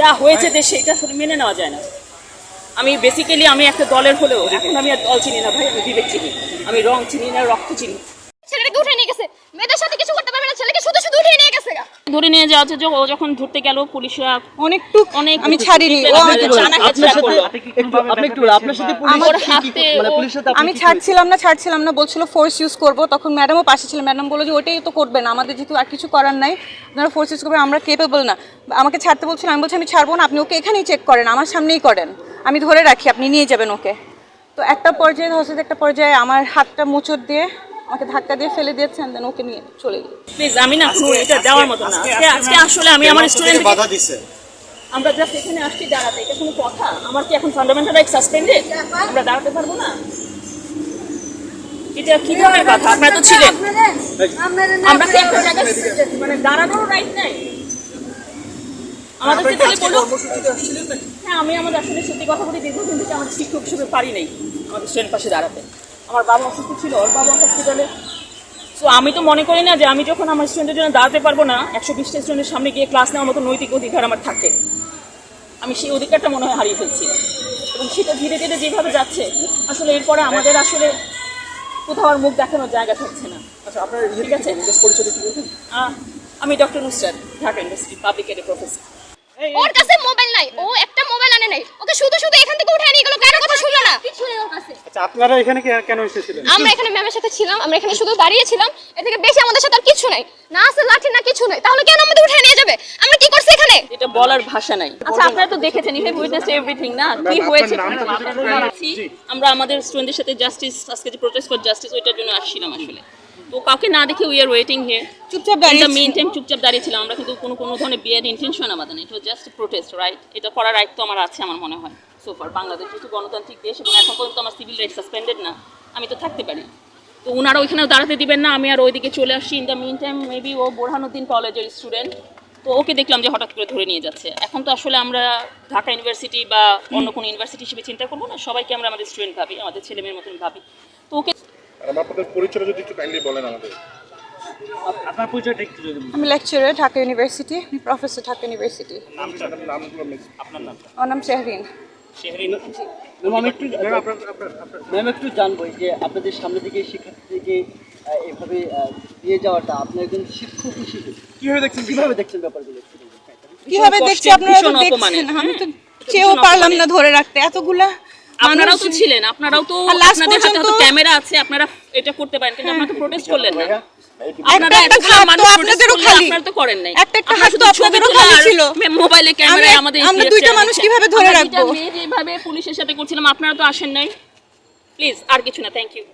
যা হয়েছে দেশে, এটা মেনে নেওয়া যায় না। আমি বেসিক্যালি আমি একটা দলের হলেও, এখন আমি আর দল চিনি না ভাই, আমি বিবেক চিনি। আমি রং চিনি না রক্ত চিনি ছেলেটাকে উঠে নিয়ে গেছে মেয়েদের সাথে কিছু করতে পারবে না ছেলেকে শুধু শুধু উঠে নিয়ে গেছে গা। ধরে নিয়ে যাওয়া হচ্ছে যে ও যখন ধরতে গেল পুলিশরা অনেকটু অনেক আমি ছাড়িনি ও আমাকে করল। একটু আপনি একটু আপনার সাথে পুলিশ মানে আমি ছাড়ছিলাম না ছাড়ছিলাম না বলছিল ফোর্স ইউজ করব তখন ম্যাডামও পাশে ছিল। ম্যাডাম বলল যে ওটাই তো করবে না আমাদের যেহেতু আর কিছু করার নাই আপনারা ফোর্স ইউজ করবেন আমরা কেপেবল না। আমাকে ছাড়তে বলছিলেন আমি বলছি আমি ছাড়বো না আপনি ওকে এখানেই চেক করেন আমার সামনেই করেন। আমি ধরে রাখি আপনি নিয়ে যাবেন ওকে। তো একটা পর্যায়ে হচ্ছে একটা পর্যায়ে আমার হাতটা মোচড় দিয়ে আমাকে ধাক্কা দিয়ে ফেলে দিয়েছেন দেন ওকে নিয়ে চলে গেল প্লিজ আমি না এটা দেওয়ার মতো না। আজকে আজকে আসলে আমি আমার স্টুডেন্ট বাধা দিছে। আমরা জাস্ট এখানে আসছি দাঁড়াতে এটা কোনো কথা। আমার কি এখন ফান্ডামেন্টাল রাইট সাসপেন্ডেড আমরা দাঁড়াতে পারব না? এটা কি ধরনের কথা? আপনারা তো ছিলেন। আমরা কি একটা জায়গায় মানে দাঁড়ানোর রাইট নাই। আমাদের তাহলে বলুন। হ্যাঁ আমি আমাদের আসলে সত্যি কথা বলি দীর্ঘদিন থেকে আমাদের শিক্ষক হিসেবে পারি নাই আমাদের স্টুডেন্ট পাশে দাঁড়াতে। আমার বাবা অসুস্থ ছিল ওর বাবা হসপিটালে সো আমি তো মনে করি না যে আমি যখন আমার স্টুডেন্টের জন্য দাঁড়াতে পারব না একশো বিশটা স্টুডেন্টের সামনে গিয়ে ক্লাস নেওয়ার মতো নৈতিক অধিকার আমার থাকে। আমি সেই অধিকারটা মনে হয় হারিয়ে ফেলছি। এবং সেটা ধীরে ধীরে যেভাবে যাচ্ছে আসলে এরপরে আমাদের আসলে কোথাও আর মুখ দেখানোর জায়গা থাকছে না। আচ্ছা আপনার ঠিক আছে? পরিচয় কি আমি doctor Nusrat Dhaka university public এডে professor ওর কাছে মোবাইল নাই ও একটা মোবাইল আনে নাই। ওকে শুধু শুধু এখান থেকে উঠে নিয়ে গেল কারও কথা শুনলো না কিছু নেই ওর কাছে আচ্ছা আপনারা এখানে কেন এসেছিলেন? আমরা এখানে ম্যামের সাথে ছিলাম আমরা এখানে শুধু দাঁড়িয়েছিলাম এর থেকে বেশি আমাদের সাথে আর কিছু নাই। না আছে লাঠি না কিছু নাই। তাহলে কেন আমাদের উঠে নিয়ে যাবে? আমরা কি করছি এখানে? এটা বলার ভাষা নাই। আচ্ছা আপনারা তো দেখেছেন ইউ হ্যাভ উইটনেস এভরিথিং না? কি হয়েছে। আমরা আমাদের স্টুডেন্টদের সাথে জাস্টিস আজকে যে প্রোটেস্ট ফর জাস্টিস ওইটার জন্য আসছিলাম আসলে। তো কাউকে না দেখে উই আর ওয়েটিং হিয়ার চুপচাপ দাঁড়িয়ে মেইন টাইম চুপচাপ দাঁড়িয়েছিলাম। আমরা কিন্তু কোনো কোনো ধরনের বিয়ের ইন্টেনশন আমাদের নেই। এটা জাস্ট প্রোটেস্ট রাইট এটা করার রাইট তো আমার আছে আমার মনে হয় সোফার বাংলাদেশ যেহেতু গণতান্ত্রিক দেশ এবং এখন পর্যন্ত আমার সিভিল রাইট সাসপেন্ডেড না আমি তো থাকতে পারি। তো ওনারা ওইখানে দাঁড়াতে দিবেন না আমি আর ওইদিকে চলে আসছি। In the main time maybe ও বোরহানুদ্দিন কলেজের স্টুডেন্ট তো ওকে দেখলাম যে হঠাৎ করে ধরে নিয়ে যাচ্ছে। এখন তো আসলে আমরা ঢাকা ইউনিভার্সিটি বা অন্য কোনো ইউনিভার্সিটি হিসেবে চিন্তা করব না সবাইকে আমরা আমাদের স্টুডেন্ট ভাবি আমাদের ছেলে মেয়ের মতন ভাবি। তো ওকে আর আপনাদের পরিচয় যদি একটু কাইন্ডলি বলেন আমাদের। আপনার পরিচয়টা একটু যদি আমি লেকচারার ঢাকা ইউনিভার্সিটি আমি প্রফেসর ঢাকা ইউনিভার্সিটি নামটা নামগুলো আপনার নামটা আমার নাম শেহরিন। ম্যাম আমি একটু ম্যাম একটু জানব যে আপনাদের সামনে থেকে শিক্ষার্থীদেরকে এভাবে দিয়ে যাওয়াটা আপনি একজন শিক্ষক হিসেবে কীভাবে দেখছেন? কীভাবে দেখছেন ব্যাপারগুলো? কীভাবে দেখছি? আপনারা তো দেখছেন আমি তো হ্যাঁ। চেয়েও পারলাম না ধরে রাখতে। এতগুলা আপনারাও তো ছিলেন আপনারাও তো আপনাদের হাতে হয়তো ক্যামেরা আছে আপনারা এটা করতে পারেন কিন্তু আপনারা তো প্রোটেস্ট করলেন না। আপনারা তো আসেন নাই। প্লিজ আর কিছু না থ্যাংক ইউ